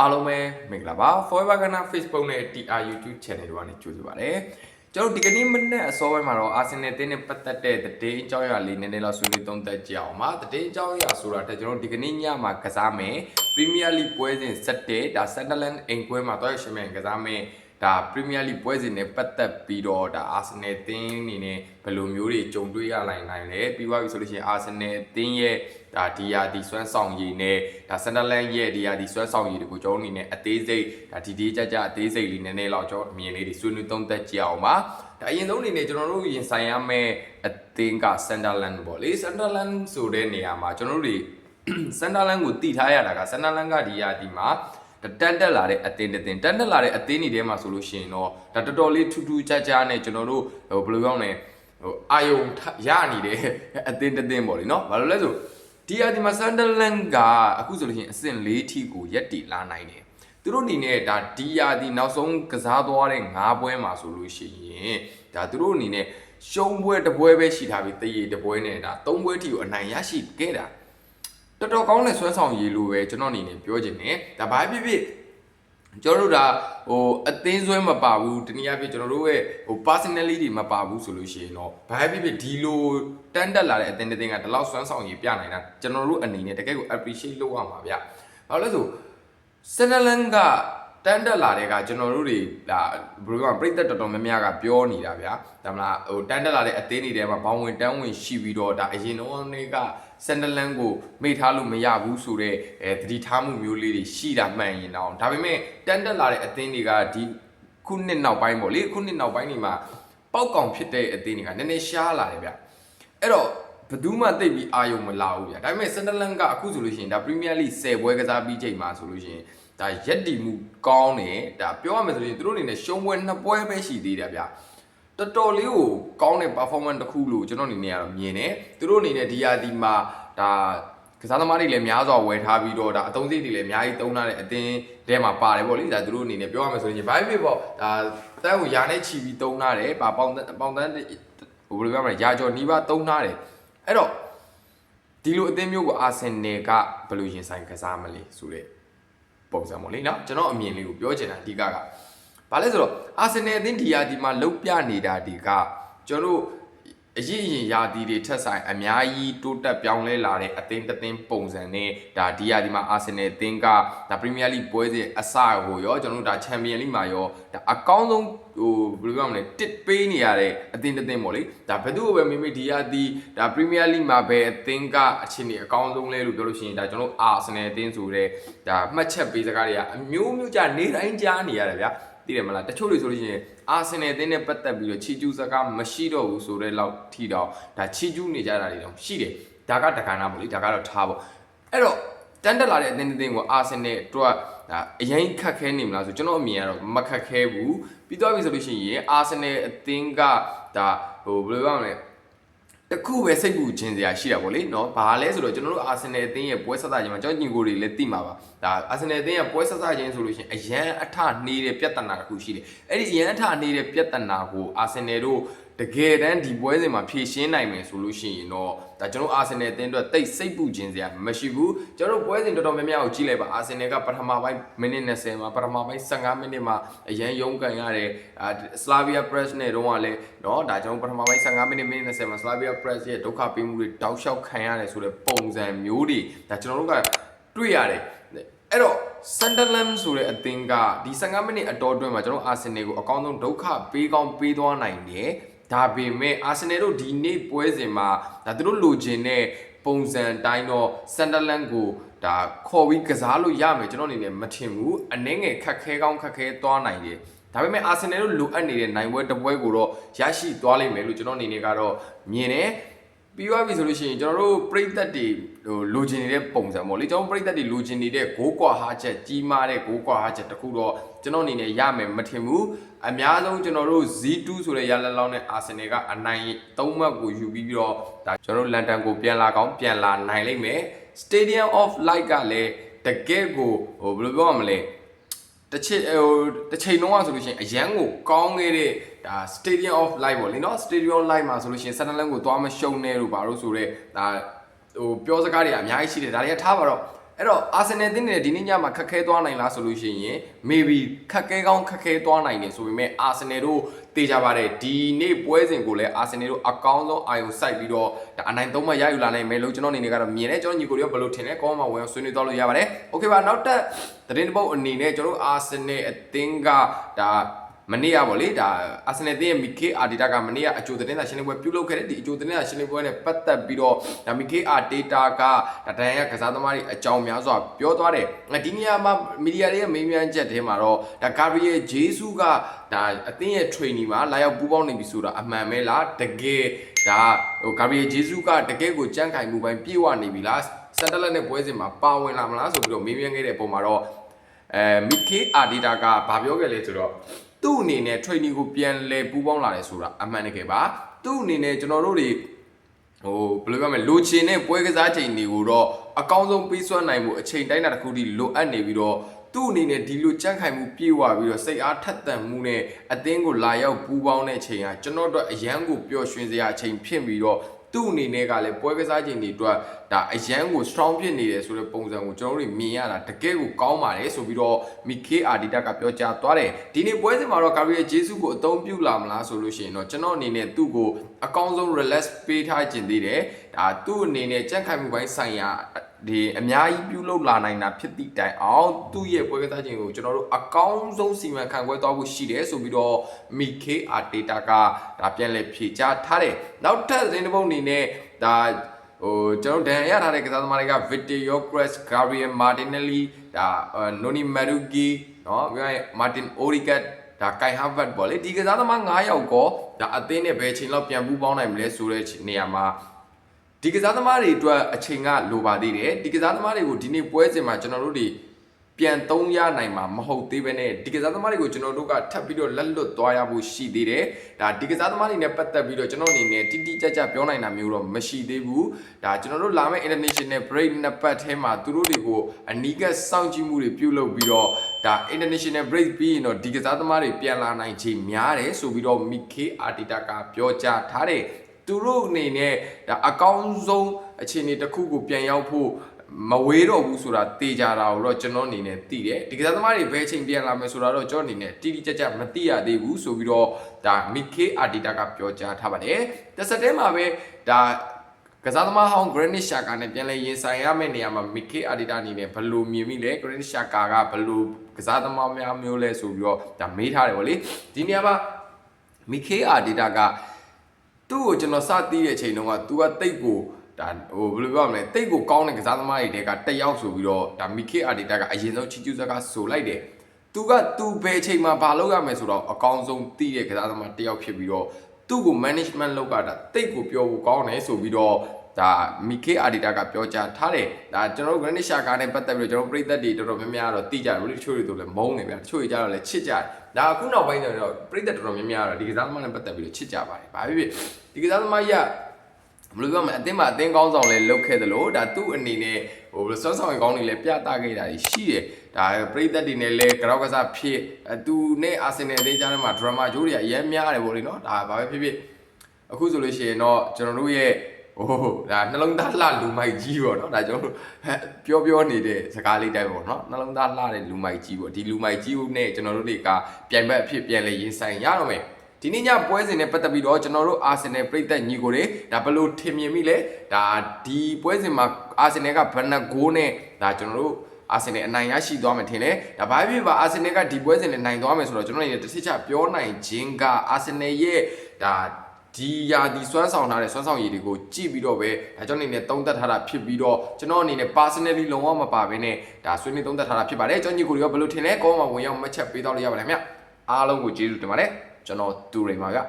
အားလုံးပဲမင်္ဂလာပါ Forever Ghana Facebook နဲ့ TR YouTube Channel တို့ကနေကြိုဆိုပါရစေကျွန်တော်ဒီကနေ့မနေ့အစောပိုင်းမှာတော့ Arsenal တင်းနဲ့ပတ်သက်တဲ့သတင်းအကြောင်းအရာလေးနည်းနည်းလောက်ဆွေးနွေးသုံးသပ်ကြအောင်ပါသတင်းအကြောင်းအရာဆိုတာတက်ကျွန်တော်ဒီကနေ့ညမှာကစားမယ် Premier League ပွဲစဉ်7ဒါ Sunderland အိမ်ပွဲမှာတော့ရှင်မြန်ကစားမယ် ဒါ Premier League ပွဲစဉ်နဲ့ပတ်သက်ပြီးတော့ဒါ Arsenal တင်းအနေနဲ့ဘယ်လိုမျိုးတွေကြုံတွေ့ရနိုင်နိုင်လဲပြီးသွားပြီဆိုလို့ရှိရင် Arsenal တင်းရဲ့ဒါဒီယာဒီစွမ်းဆောင်ရည်နဲ့ဒါ Sunderland ရဲ့ဒီယာဒီစွမ်းဆောင်ရည်တွေကိုကျွန်တော်အနေနဲ့အသေးစိတ်ဒါဒီဒီကြကြအသေးစိတ်လေးနည်းနည်းလောက်ကျွန်တော်အမြင်လေးတွေဆွေးနွေးသုံးသပ်ကြအောင်ပါဒါအရင်ဆုံးအနေနဲ့ကျွန်တော်တို့ရင်ဆိုင်ရမယ့်အသင်းက Sunderland ပေါ့လေ Sunderland ဆိုတဲ့နေရာမှာကျွန်တော်တို့တွေ Sunderland ကိုတည်ထားရတာက Sunderland ကဒီယာဒီမှာ တန်တက်လာတဲ့အသင်းတစ်သင်းတန်တက်လာတဲ့အသင်းတွေထဲမှာဆိုလို့ရှိရင်တော့ဒါတော်တော်လေးထူးထူးခြားခြားနဲ့ကျွန်တော်တို့ဟိုဘယ်လိုပြောမလဲဟိုအာယုံရနေတဲ့အသင်းတစ်သင်းပေါ့လေနော်ဘာလို့လဲဆိုဒီယာဒီမှာ Sunderland ကအခုဆိုလို့ရှိရင်အဆင့်၄ထိကိုရက်တီလာနိုင်တယ်သူတို့အနေနဲ့ဒါဒီယာဒီနောက်ဆုံးကစားသွားတဲ့၅ပွဲမှာဆိုလို့ရှိရင်ဒါသူတို့အနေနဲ့ရှုံးပွဲတစ်ပွဲပဲရှိထားပြီးတရေတစ်ပွဲနဲ့ဒါ၃ပွဲထိကိုအနိုင်ရရှိခဲ့တာ တော်တော်ကောင်းတဲ့ဆွဲဆောင်ရည်လို့ပဲကျွန်တော်အနေနဲ့ပြောချင်တယ်ဒါဘာဖြစ်ဖြစ်ကျွန်တော်တို့ဒါဟိုအသင်းဆွဲမပါဘူးတနည်းအားဖြင့်ကျွန်တော်တို့ရဲ့ဟို personality တွေမပါဘူးဆိုလို့ရှိရင်တော့ဘာဖြစ်ဖြစ်ဒီလိုတန်းတက်လာတဲ့အသင်းတစ်သင်းကဒီလောက်ဆွမ်းဆောင်ရည်ပြနိုင်တာကျွန်တော်တို့အနေနဲ့တကယ်ကို appreciate လုပ်ရမှာဗျဘာလို့လဲဆိုစနလန်က တန်းတက်လာတဲ့ကကျွန်တော်တို့တွေဒါဘယ်လိုကပြိသက်တော်တော်များများကပြောနေတာဗျာဒါမလားဟိုတန်းတက်လာတဲ့အသင်းတွေထဲမှာဘောင်းဝင်တန်းဝင်ရှိပြီးတော့ဒါအရင်တော့တွေကစန်ဒလန်ကိုမိထားလို့မရဘူးဆိုတော့အဲသတိထားမှုမျိုးလေးတွေရှိတာမှန်ရင်တော့ဒါပေမဲ့တန်းတက်လာတဲ့အသင်းတွေကဒီခုနှစ်နောက်ပိုင်းပေါ့လေခုနှစ်နောက်ပိုင်းဒီမှာပောက်ကောင်ဖြစ်တဲ့အသင်းတွေကနည်းနည်းရှားလာတယ်ဗျအဲ့တော့ဘယ်သူမှတိတ်ပြီးအာယုံမလာဘူးဗျဒါပေမဲ့စန်ဒလန်ကအခုဆိုလို့ရှိရင်ဒါပရီးမီးယားလိ10ပွဲကစားပြီးချိန်မှာဆိုလို့ရှိရင် ဒါရက်တီမှုကောင်းတယ်ဒါပြောရမယ်ဆိုရင်သူတို့အနေနဲ့ရှုံးပွဲနှစ်ပွဲပဲရှိသေးတယ်ဗျတော်တော်လေးကိုကောင်းတဲ့ performance တစ်ခုလို့ကျွန်တော်အနေနဲ့ကတော့မြင်တယ်သူတို့အနေနဲ့ဒီယာဒီမှာဒါကစားသမားတွေလည်းများစွာဝယ်ထားပြီးတော့ဒါအသုံးစရိတ်တွေလည်းအများကြီးသုံးထားတဲ့အတင်းထဲမှာပါတယ်ပေါ့လေဒါသူတို့အနေနဲ့ပြောရမယ်ဆိုရင်ဘာဖြစ်ဖြစ်ပေါ့ဒါတန်းကိုယာနဲ့ချီပြီးသုံးထားတယ်ပါပေါင်ပေါင်တန်းဟိုဘယ်လိုပြောမလဲယာကျော်နီးပါးသုံးထားတယ်အဲ့တော့ဒီလိုအသင်းမျိုးကိုအာဆင်နယ်ကဘယ်လိုရင်ဆိုင်ကစားမလဲဆိုတဲ့ ပုံစံပေါ့လေနော်ကျွန်တော်အမြင်လေးကိုပြောချင်တာအဓိကကဘာလဲဆိုတော့အာဆင်နယ်အသင်းဒီယာဒီမှာလုတ်ပြနေတာဒီကကျွန်တော်တို့ အရင်အရင်ယာတီတွေထက်ဆိုင်အများကြီးတိုးတက်ပြောင်းလဲလာတဲ့အသင်းတစ်သင်းပုံစံနဲ့ဒါဒီယာဒီမှာအာဆင်နယ်အသင်းကဒါပရီးမီးယားလိပွဲစဉ်အစကိုရောကျွန်တော်တို့ဒါချန်ပီယံလိမှာရောဒါအကောင်းဆုံးဟိုဘယ်လိုပြောမလဲတစ်ပေးနေရတဲ့အသင်းတစ်သင်းပေါ့လေဒါဘယ်သူ့ကိုပဲမိမိဒီယာတီဒါပရီးမီးယားလိမှာပဲအသင်းကအခြေအနေအကောင်းဆုံးလဲလို့ပြောလို့ရှိရင်ဒါကျွန်တော်တို့အာဆင်နယ်အသင်းဆိုတဲ့ဒါမှတ်ချက်ပေးစကားတွေကအမျိုးမျိုးကြနေတိုင်းကြားနေရတယ်ဗျာ သိတယ်မလားတချို့တွေဆိုလို့ရှိရင်အာဆင်နယ်အသင်းနဲ့ပတ်သက်ပြီးတော့ချီကျူးစကားမရှိတော့ဘူးဆိုတဲ့လောက်ထိတော့ဒါချီကျူးနေကြတာတွေတော့ရှိတယ်ဒါကတက္ကနာပေါ့လေဒါကတော့ထားပေါ့အဲ့တော့တန်တက်လာတဲ့အသင်းတစ်သင်းကိုအာဆင်နယ်တို့ကဒါအရင်ခက်ခဲနေမလားဆိုကျွန်တော်အမြင်ကတော့မခက်ခဲဘူးပြီးတော့ပြီဆိုလို့ရှိရင်အာဆင်နယ်အသင်းကဒါဟိုဘယ်လိုပြောမလဲ တခုပဲစိတ်ပူခြင်းစရာရှိတာပေါ့လေเนาะဘာလဲဆိုတော့ကျွန်တော်တို့အာဆင်နယ်အသင်းရဲ့ပွဲဆက်စားခြင်းမှာကျွန်တော်ညီကိုတွေလည်းသိမှာပါဒါအာဆင်နယ်အသင်းရဲ့ပွဲဆက်စားခြင်းဆိုလို့ရှိရင်အရန်အထနေတဲ့ပြဿနာတစ်ခုရှိတယ်အဲ့ဒီအရန်အထနေတဲ့ပြဿနာကိုအာဆင်နယ်တို့ တကယ်တမ်းဒီပွဲစဉ်မှာဖြည့်ရှင်းနိုင်မယ်ဆိုလို့ရှိရင်တော့ဒါကျွန်တော်အာဆင်နယ်အသင်းအတွက်တိတ်စိတ်ပူခြင်းစရာမရှိဘူးကျွန်တော်ပွဲစဉ်တော်တော်များများကိုကြည့်လိုက်ပါအာဆင်နယ်ကပထမပိုင်းမိနစ်20မှာပထမပိုင်း15မိနစ်မှာအရန်ရုန်းကန်ရတယ်အာစလာဗီယာပရက်နဲ့တော့ကလည်းเนาะဒါကျွန်တော်ပထမပိုင်း15မိနစ်မိနစ်20မှာစလာဗီယာပရက်ရဲ့ဒုက္ခပေးမှုတွေတောက်လျှောက်ခံရတယ်ဆိုတဲ့ပုံစံမျိုးတွေဒါကျွန်တော်တို့ကတွေ့ရတယ်အဲ့တော့ Sunderland ဆိုတဲ့အသင်းကဒီ15မိနစ်အတော်အတွင်းမှာကျွန်တော်အာဆင်နယ်ကိုအကောင်းဆုံးဒုက္ခပေးကောင်းပေးသွားနိုင်တယ် ဒါပေမဲ့အာဆင်နယ်တို့ဒီနေ့ပွဲစဉ်မှာဒါသူတို့လိုချင်တဲ့ပုံစံတိုင်းတော့ Sunderland ကိုဒါခေါ်ပြီးကစားလို့ရမယ်ကျွန်တော်အနေနဲ့မထင်ဘူးအနှဲငယ်ခက်ခဲကောင်းခက်ခဲသွားနိုင်တယ်ဒါပေမဲ့အာဆင်နယ်တို့လိုအပ်နေတဲ့နိုင်ပွဲတစ်ပွဲကိုတော့ရရှိသွားလိမ့်မယ်လို့ကျွန်တော်အနေနဲ့ကတော့မြင်တယ် ပြီးသွားပြီဆိုလို့ရှိရင်ကျွန်တော်တို့ပြိသက်တွေဟိုလိုချင်နေတဲ့ပုံစံပေါ့လေကျွန်တော်ပြိသက်တွေလိုချင်နေတဲ့ဂိုးကွာဟာချက်ကြီးမားတဲ့ဂိုးကွာဟာချက်တခုတော့ကျွန်တော်အနေနဲ့ရမယ်မထင်ဘူးအများဆုံးကျွန်တော်တို့ Z2 ဆိုတဲ့ရလက်လောင်းနဲ့အာဆင်နယ်ကအနိုင်၃မှတ်ကိုယူပြီးပြီးတော့ဒါကျွန်တော်တို့လန်ဒန်ကိုပြန်လာကောင်းပြန်လာနိုင်လိမ့်မယ် Stadium of Light ကလည်းတကယ့်ကိုဟိုဘယ်လိုပြောရမလဲတစ်ချိန်ဟိုတစ်ချိန်လုံးကဆိုလို့ရှိရင်အရန်ကိုကောင်းခဲ့တဲ့ ဒါ Stadium of Light ပေါ့လေနော် Stadium Light မှာဆိုလို့ရှိရင်17လမ်းကိုသွားမရှုံးနဲ့လို့ဘာလို့ဆိုတော့ဒါဟိုပြောစကားတွေအများကြီးရှိတယ်ဒါတွေကထားပါတော့အဲ့တော့အာဆင်နယ်တင်းနေတဲ့ဒီနေ့ညမှာခက်ခဲသွားနိုင်လားဆိုလို့ရှိရင် maybe ခက်ခဲကောင်းခက်ခဲသွားနိုင်တယ်ဆိုပေမဲ့အာဆင်နယ်တို့တေချာပါတယ်ဒီနေ့ပွဲစဉ်ကိုလည်းအာဆင်နယ်တို့အကောင်းဆုံးအာရုံစိုက်ပြီးတော့ဒါအနိုင်သုံးမှရယူလာနိုင်မယ်လို့ကျွန်တော်အနေနဲ့ကတော့မြင်တယ်ကျွန်တော်ညီကိုတွေကဘယ်လိုထင်လဲကောင်းမှာဝင်ဆွေးနွေးသွားလို့ရပါတယ်။ Okay ပါနောက်ထပ်သတင်းတစ်ပုဒ်အနေနဲ့ကျွန်တော်တို့အာဆင်နယ်အသင်းကဒါ မနေ့ကပေါ့လေဒါအာဆင်နယ်တင်းရဲ့မီကေအာဒီတာကမနေ့ကအကြိုသတင်းစာရှင်းလင်းပွဲပြုလုပ်ခဲ့တဲ့ဒီအကြိုသတင်းစာရှင်းလင်းပွဲနဲ့ပတ်သက်ပြီးတော့ဒါမီကေအာဒေတာကဒါဒန်ရကစားသမားတွေအကြောင်းများစွာပြောသွားတယ်ဒီနေရာမှာမီဒီယာတွေရဲ့မေးမြန်းချက်ထဲမှာတော့ဒါဂါဘရီယယ်ဂျေဆူးကဒါအသင်းရဲ့ training မှာလာရောက်ပူးပေါင်းနေပြီဆိုတာအမှန်ပဲလားတကယ်ဒါဟိုဂါဘရီယယ်ဂျေဆူးကတကယ်ကိုကြန့်ခိုင်မှုပိုင်းပြေဝနေပြီလားစက်တလက်နဲ့ပွဲစဉ်မှာပါဝင်လာမလားဆိုပြီးတော့မေးမြန်းခဲ့တဲ့ပုံမှာတော့အဲမီကေအာဒီတာကဘာပြောခဲ့လဲဆိုတော့ သူ့အနေနဲ့ training ကိုပြန်လဲပူးပေါင်းလာတယ်ဆိုတာအမှန်တကယ်ပါသူ့အနေနဲ့ကျွန်တော်တို့တွေဟိုဘယ်လိုပြောမလဲလိုချင်တဲ့ပွဲကစားချိန်တွေကိုတော့အကောင်းဆုံးပေးစွမ်းနိုင်မှုအချိန်တိုင်းတာတစ်ခုတည်းလိုအပ်နေပြီးတော့သူ့အနေနဲ့ဒီလိုကြန့်ခိုင်မှုပြေဝပြီးတော့စိတ်အားထက်သန်မှုနဲ့အသင်းကိုလာရောက်ပူးပေါင်းတဲ့ချိန်ကကျွန်တော်တို့အရန်ကိုပျော်ရွှင်စရာအချိန်ဖြစ်ပြီးတော့ သူ့အနေနဲ့ကလည်းပွဲကစားချိန်တွေအတွက်ဒါအရန်ကို strong ဖြစ်နေတယ်ဆိုတဲ့ပုံစံကိုကျွန်တော်တို့မြင်ရတာတကယ်ကိုကောင်းပါတယ်ဆိုပြီးတော့မီကေအာဒီတာကပြောကြားသွားတယ်ဒီနေ့ပွဲစဉ်မှာတော့ကာရီယာဂျေဆုကိုအသုံးပြုလာမလားဆိုလို့ရှိရင်တော့ကျွန်တော်အနေနဲ့သူ့ကိုအကောင်းဆုံး relax ပေးထားခြင်းသေးတယ်ဒါသူ့အနေနဲ့ကြန့်ခိုင်မှုပိုင်းဆိုင်ရာ ဒီအများကြီးပြုလုပ်လာနိုင်တာဖြစ်သည့်တိုင်အောင်သူ့ရဲ့ပွဲကစားခြင်းကိုကျွန်တော်တို့အကောင်းဆုံးစီမံခန့်ခွဲသွားဖို့ရှိတယ်ဆိုပြီးတော့မီကေအာဒေတာကဒါပြန်လည်ဖြေကြားထားတယ်နောက်ထပ်သတင်းတစ်ပုဒ်အနေနဲ့ဒါဟိုကျွန်တော်ဒန်ရထားတဲ့ကစားသမားတွေက Victor Cres, Gabriel Martinelli ဒါ Noni Marugi เนาะပြီးရင် Martin Origat ဒါ Kai Havertz ပေါ့လေဒီကစားသမား9ယောက်ကောဒါအသင်းနဲ့ဘယ်ချိန်လောက်ပြန်ပူးပေါင်းနိုင်မလဲဆိုတဲ့နေရာမှာ ဒီကစားသမားတွေအတွက်အချိန်ကလိုပါသေးတယ်ဒီကစားသမားတွေကိုဒီနေ့ပွဲစဉ်မှာကျွန်တော်တို့တွေပြန်သုံးရနိုင်မှာမဟုတ်သေးပဲနဲ့ဒီကစားသမားတွေကိုကျွန်တော်တို့ကထပ်ပြီးတော့လက်လွတ်သွားရဖို့ရှိသေးတယ်ဒါဒီကစားသမားတွေနဲ့ပတ်သက်ပြီးတော့ကျွန်တော်အနေနဲ့တိတိကျကျပြောနိုင်တာမျိုးတော့မရှိသေးဘူးဒါကျွန်တော်တို့လာမယ့် international break နှစ်ပတ်ထဲမှာသူတို့တွေကိုအနီးကပ်စောင့်ကြည့်မှုတွေပြုလုပ်ပြီးတော့ဒါ international break ပြီးရင်တော့ဒီကစားသမားတွေပြန်လာနိုင်ခြေများတယ်ဆိုပြီးတော့ Mike Arteta ကပြောကြားထားတယ် သူတို့အနေနဲ့ဒါအကောင်းဆုံးအခြေအနေတစ်ခုကိုပြန်ရောက်ဖို့မဝေးတော့ဘူးဆိုတာတေချာတာကိုတော့ကျွန်တော်အနေနဲ့သိတယ်ဒီကစားသမားတွေဘယ်ချိန်ပြန်လာမယ်ဆိုတာတော့ကျွန်တော်အနေနဲ့တိတိကျကျမသိရသေးဘူးဆိုပြီးတော့ဒါ Mike Arteta ကပြောကြားထားပါတယ်တစ်ဆက်တည်းမှာပဲဒါကစားသမားဟောင်း Granit Xhaka နဲ့ပြန်လည်ရင်ဆိုင်ရမယ့်နေရာမှာ Mikel Arteta အနေနဲ့ဘယ်လိုမြင်မိလဲ Granit Xhaka ကဘယ်လိုကစားသမားများမျိုးလဲဆိုပြီးတော့ဒါမေးထားတယ်ဗောလေဒီနေရာမှာ Mikel Arteta က သူ့ကိုကျွန်တော်စသီးတဲ့အချိန်တုန်းက तू ကတိတ်ကိုဒါဟိုဘယ်လိုပြောရမလဲတိတ်ကိုကောင်းတဲ့ကစားသမားတွေတဲကတက်ရောက်ဆိုပြီးတော့ဒါ Mikel Arteta ကအရင်ဆုံးချီကျူးစကားဆိုလိုက်တယ်သူကသူဘယ်အချိန်မှာဘာလုပ်ရမယ်ဆိုတော့အကောင်းဆုံးသိတဲ့ကစားသမားတစ်ယောက်ဖြစ်ပြီးတော့သူ့ကို management လုပ်တာတိတ်ကိုပြောဖို့ကောင်းတယ်ဆိုပြီးတော့ ဒါမီကေအာဒီတာကပြောကြားထားတယ်ဒါကျွန်တော်တို့ Granit Xhaka နဲ့ပတ်သက်ပြီးတော့ကျွန်တော်ပြည်သက်တွေတော်တော်များများတော့သိကြတယ်ဘယ်လိုတချို့တွေတို့လည်းမုန်းနေဗျာတချို့တွေကြတော့လည်းချစ်ကြတယ်ဒါအခုနောက်ပိုင်းကျတော့ပြည်သက်တော်တော်များများတော့ဒီကစားသမားနဲ့ပတ်သက်ပြီးတော့ချစ်ကြပါတယ်ဘာဖြစ်ဖြစ်ဒီကစားသမားကြီးကဘယ်လိုပြောမလဲအသင်းမှာအသင်းကောင်းဆောင်လည်းလုပ်ခဲ့သလိုဒါသူ့အနေနဲ့ဟိုဘယ်လိုစွမ်းဆောင်ရည်ကောင်းတွေလည်းပြသခဲ့တာရှိတယ်ဒါပရိသတ်တွေနဲ့လည်းကြောက်ကစားဖြစ်အသူနဲ့အာဆင်နယ်အသင်းကြားထဲမှာဒရမာဂျိုးတွေအရင်များတယ်ဗောလေနော်ဒါဘာပဲဖြစ်ဖြစ်အခုဆိုလို့ရှိရင်တော့ကျွန်တော်တို့ရဲ့ ဟိုဒါနှလုံးသားလှလူမိုက်ကြီးပေါ့နော်ဒါကျွန်တော်တို့ပြောပြောနေတဲ့စကားလေးတိုင်းပေါ့နော်နှလုံးသားလှတဲ့လူမိုက်ကြီးပေါ့ဒီလူမိုက်ကြီးကိုနဲ့ကျွန်တော်တို့တွေကပြိုင်ဘက်အဖြစ်ပြန်လဲရင်ဆိုင်ရတော့မယ်ဒီနေ့ညပွဲစဉ်နဲ့ပတ်သက်ပြီးတော့ကျွန်တော်တို့အာဆင်နယ်ပြည်သက်ညီကိုတွေဒါဘယ်လိုထင်မြင်မိလဲဒါဒီပွဲစဉ်မှာအာဆင်နယ်ကဘယ်နှဂိုးနဲ့ဒါကျွန်တော်တို့အာဆင်နယ်အနိုင်ရရှိသွားမယ်ထင်တယ်ဒါဘာဖြစ်ပါအာဆင်နယ်ကဒီပွဲစဉ်နဲ့နိုင်သွားမယ်ဆိုတော့ကျွန်တော်တို့တစ်ချက်ချပြောနိုင်ခြင်းကအာဆင်နယ်ရဲ့ဒါ ဒီယာဒီစွမ်းဆောင်ထားတဲ့စွမ်းဆောင်ရည်တွေကိုကြည့်ပြီးတော့ပဲဒါကျွန်တော်အနေနဲ့သုံးသပ်ထားတာဖြစ်ပြီးတော့ကျွန်တော်အနေနဲ့ personally လုံးဝမပါဘဲနဲ့ဒါဆွေးနွေးသုံးသပ်ထားတာဖြစ်ပါတယ်ကျွန်တော်ညီကိုတွေကဘယ်လိုထင်လဲကောင်းမှဝင်ရောက်မှတ်ချက်ပေးတော့လို့ရပါတယ်ခင်ဗျအားလုံးကိုကျေးဇူးတင်ပါတယ်ကျွန်တော်တူရိန်ပါဗျ